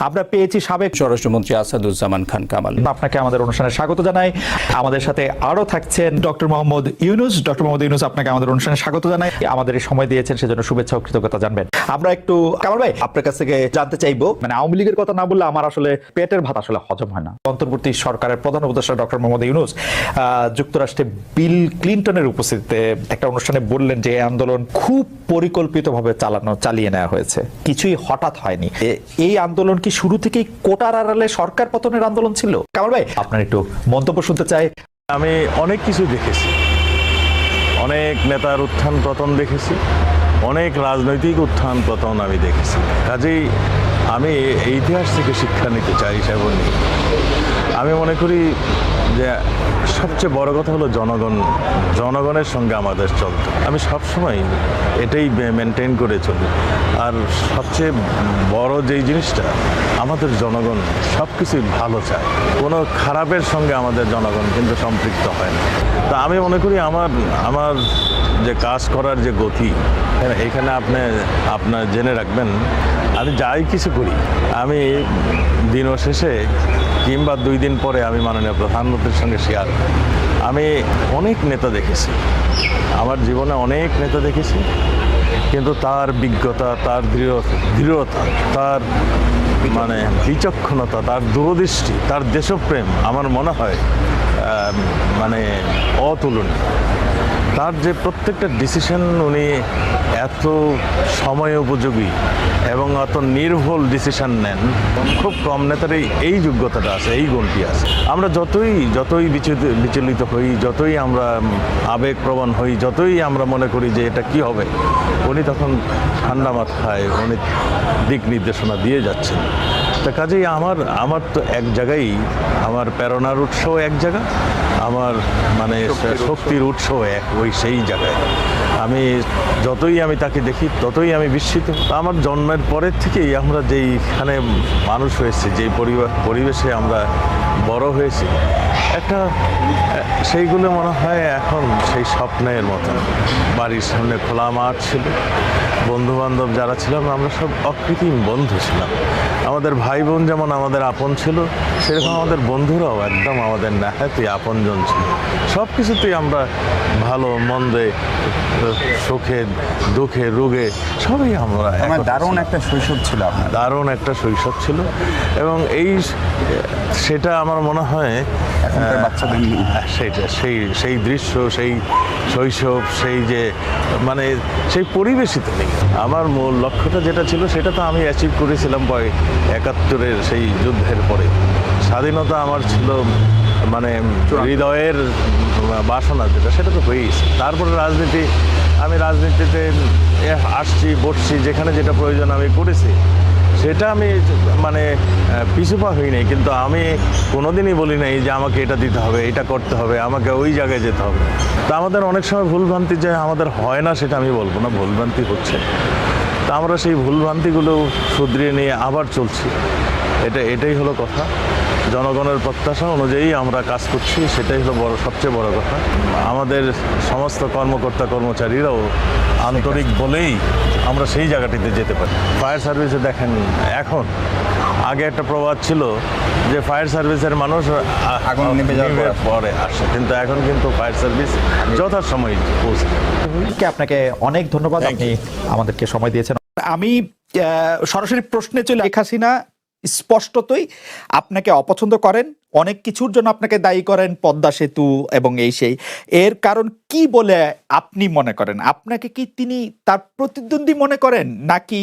আমরা পেয়েছি সাবেক স্বরাষ্ট্রমন্ত্রী আসাদুজ্জামান খান কামাল। আপনাকে আমাদের অনুষ্ঠানে স্বাগত জানাই। আমাদের সাথে আরও থাকছেন ডক্টর মোহাম্মদ ইউনুস। ডক্টর মোহাম্মদ ইউনুস আপনাকে আমাদের অনুষ্ঠানে স্বাগত জানাই। আমাদের সময় দিয়েছেন সেজন্য শুভেচ্ছা ও কৃতজ্ঞতা জানবেন। আমরা একটু কামাল ভাই আপনার কাছ থেকে জানতে চাইব মানে আওয়ামী লীগের কথা না বললে আমার আসলে পেটের ভাত আসলে হজম হয় না। অন্তর্বর্তী সরকারের প্রধান উপদেষ্টা ডক্টর মোহাম্মদ ইউনুস আহ, যুক্তরাষ্ট্রে বিল ক্লিন্টনের উপস্থিতিতে একটা অনুষ্ঠানে বললেন যে এই আন্দোলন খুব পরিকল্পিতভাবে চালানো চালিয়ে নেওয়া হয়েছে। কিছুই হঠাৎ হয়নি। এই আন্দোলন কি শুরু থেকেই কোটার আড়ালে সরকার পতনের আন্দোলন ছিল? কামাল ভাই, আপনার একটু মন্তব্য শুনতে চাই। আমি অনেক কিছু দেখেছি। অনেক নেতার উত্থান পতন দেখেছি। অনেক রাজনৈতিক উত্থান পতন আমি দেখেছি। কাজেই আমি ইতিহাস থেকে শিক্ষা নিতে চাই সেবন আমি মনে করি যে সবচেয়ে বড় কথা হলো জনগণ জনগণের সঙ্গে আমাদের চলতে। আমি সবসময় এটাই মেনটেন করে চলি। আর সবচেয়ে বড় যেই জিনিসটা আমাদের জনগণ সব কিছুই ভালো চায়। কোনো খারাপের সঙ্গে আমাদের জনগণ কিন্তু সম্পৃক্ত হয় না। তা আমি মনে করি আমার আমার যে কাজ করার যে গতি হ্যাঁ, এখানে আপনি আপনার জেনে রাখবেন আমি যাই কিছু করি আমি দিন শেষে কিংবা দুই দিন পরে আমি মাননীয় প্রধানমন্ত্রীর সঙ্গে শেয়ার। আমি অনেক নেতা দেখেছি। আমার জীবনে অনেক নেতা দেখেছি। কিন্তু তার বিজ্ঞতা, তার দৃঢ়, দৃঢ়তা, তার মানে বিচক্ষণতা, তার দূরদৃষ্টি, তার দেশপ্রেম আমার মনে হয় মানে অতুলনীয়। তার যে প্রত্যেকটা ডিসিশন উনি এত সময় উপযোগী এবং অত নির্ভুল ডিসিশন নেন, খুব কম নেতারই এই যোগ্যতাটা আছে, এই গুণটি আছে। আমরা যতই যতই বিচলিত হই, যতই আমরা আবেগপ্রবণ হই, যতই আমরা মনে করি যে এটা কি হবে, উনি তখন ঠান্ডা মাথায় উনি দিক নির্দেশনা দিয়ে যাচ্ছেন। তা কাজেই আমার আমার তো এক জায়গায়, আমার প্রেরণার উৎসও এক জায়গা আমার মানে শক্তির উৎস এক ওই সেই জায়গায়। আমি যতই আমি তাকে দেখি, ততই আমি বিস্মিত। আমার জন্মের পরের থেকেই আমরা যেইখানে মানুষ হয়েছি, যেই পরিবেশে আমরা বড় হয়েছি, একটা, সেইগুলো মনে হয় এখন সেই স্বপ্নের মতো। বাড়ির সামনে খোলা মাঠ ছিল বন্ধু বান্ধব যারা ছিলাম, আমরা সব অকৃত্রিম বন্ধু ছিলাম। আমাদের ভাই বোন যেমন আমাদের আপন ছিল সেরকম আমাদের বন্ধুরাও একদম আমাদের নাহাতি আপনজন ছিল। সব কিছুতেই আমরা ভালো মন্দে সুখে দুঃখে রোগে সবই আমরা আমার দারুণ একটা শৈশব ছিল আপনার। দারুণ একটা শৈশব ছিল এবং এই সেটা আমার মনে হয় বাচ্চাদের সেইটা সেই সেই দৃশ্য সেই শৈশব সেই যে মানে সেই পরিবেশই তো নেই। আমার মূল লক্ষ্যটা যেটা ছিল সেটা তো আমি অ্যাচিভ করেছিলাম বয় একাত্তরের সেই যুদ্ধের পরে। স্বাধীনতা আমার ছিল মানে হৃদয়ের বাসনা যেটা সেটা তো হয়েইছে তারপরে রাজনীতি আমি রাজনীতিতে আসছি বসছি যেখানে যেটা প্রয়োজন আমি করেছি সেটা আমি মানে পিছুপা হই নাই কিন্তু আমি কোনোদিনই বলি নাই যে আমাকে এটা দিতে হবে এটা করতে হবে আমাকে ওই জায়গায় যেতে হবে। তা আমাদের অনেক সময় ভুলভ্রান্তি যে আমাদের হয় না সেটা আমি বলব না ভুলভ্রান্তি হচ্ছে। তা আমরা সেই ভুলভ্রান্তিগুলো শুধরিয়ে নিয়ে আবার চলছি। এটা, এটাই হলো কথা। জনগণের প্রত্যাশা অনুযায়ী আমরা কাজ করছি, সেটাই হলো বড়, সবচেয়ে বড় কথা। আমাদের সমস্ত কর্মকর্তা কর্মচারীরাও আন্তরিক বলেই আমরা সেই জায়গাটিতে যেতে পারি। ফায়ার সার্ভিসে দেখেন, এখন আগে একটা প্রবাদ ছিল যে ফায়ার সার্ভিসের মানুষ আগুন নিভে যাওয়ার পর। আসে। কিন্তু এখন কিন্তু ফায়ার সার্ভিস যথাসময়ে পৌঁছে কে আপনাকে অনেক ধন্যবাদ। আপনি আমাদেরকে সময় দিয়েছেন। আমি সরাসরি প্রশ্নে চলে শেখ হাসিনা স্পষ্টতই আপনাকে অপছন্দ করেন অনেক কিছুর জন্য আপনাকে দায়ী করেন পদ্মা সেতু এবং এই সেই। এর কারণ কি বলে আপনি মনে করেন? আপনাকে কি তিনি তার প্রতিদ্বন্দ্বী মনে করেন নাকি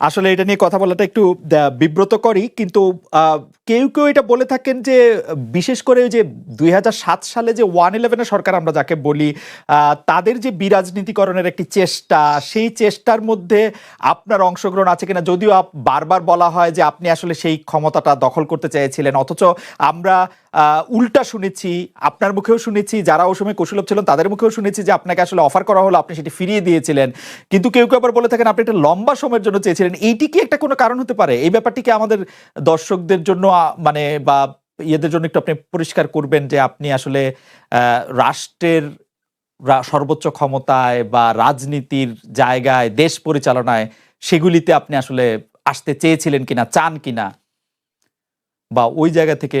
আসলে এটা নিয়ে কথা বলাটা একটু আহ, বিব্রতকরই কিন্তু কেউ কেউ এটা বলে থাকেন যে বিশেষ করে যে দুই হাজার সাত সালে যে ওয়ান ইলেভেনের সরকার আমরা যাকে বলি তাদের যে বিরাজনীতিকরণের একটি চেষ্টা সেই চেষ্টার মধ্যে আপনার অংশগ্রহণ আছে কিনা যদিও বারবার বলা হয় যে আপনি আসলে সেই ক্ষমতাটা দখল করতে চেয়েছিলেন অথচ আমরা উল্টা শুনেছি, আপনার মুখেও শুনেছি, যারা ওই সময় কুশলভ ছিলেন, তাদের মুখেও শুনেছি যে আপনাকে আসলে অফার করা হলো, আপনি সেটি ফিরিয়ে দিয়েছিলেন। কিন্তু কেউ কেউ আবার বলে থাকেন, আপনি একটা লম্বা সময়ের জন্য চেয়েছিলেন। এইটি কি একটা কোনো কারণ হতে পারে? এই ব্যাপারটি কি আমাদের দর্শকদের জন্য মানে বা ইয়েদের জন্য একটু আপনি পরিষ্কার করবেন যে আপনি আসলে রাষ্ট্রের সর্বোচ্চ ক্ষমতায় বা রাজনীতির জায়গায়, দেশ পরিচালনায় সেগুলিতে আপনি আসলে আসতে চেয়েছিলেন কিনা, চান কিনা? বা ওই জায়গা থেকে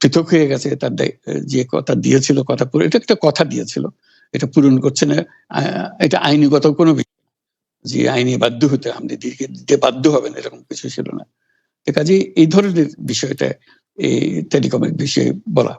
পৃথক হয়ে গেছে, তার যে কথা দিয়েছিল, কথা পুরো, এটা একটা কথা দিয়েছিল, এটা পূরণ করছে না এটা আইনিগত কোনো যে আইনে বাধ্য হতে আপনি দিতে বাধ্য হবেন, এরকম কিছু ছিল না। কাজে এই ধরনের বিষয়টা এই টেলিকমের বিষয়ে বলা।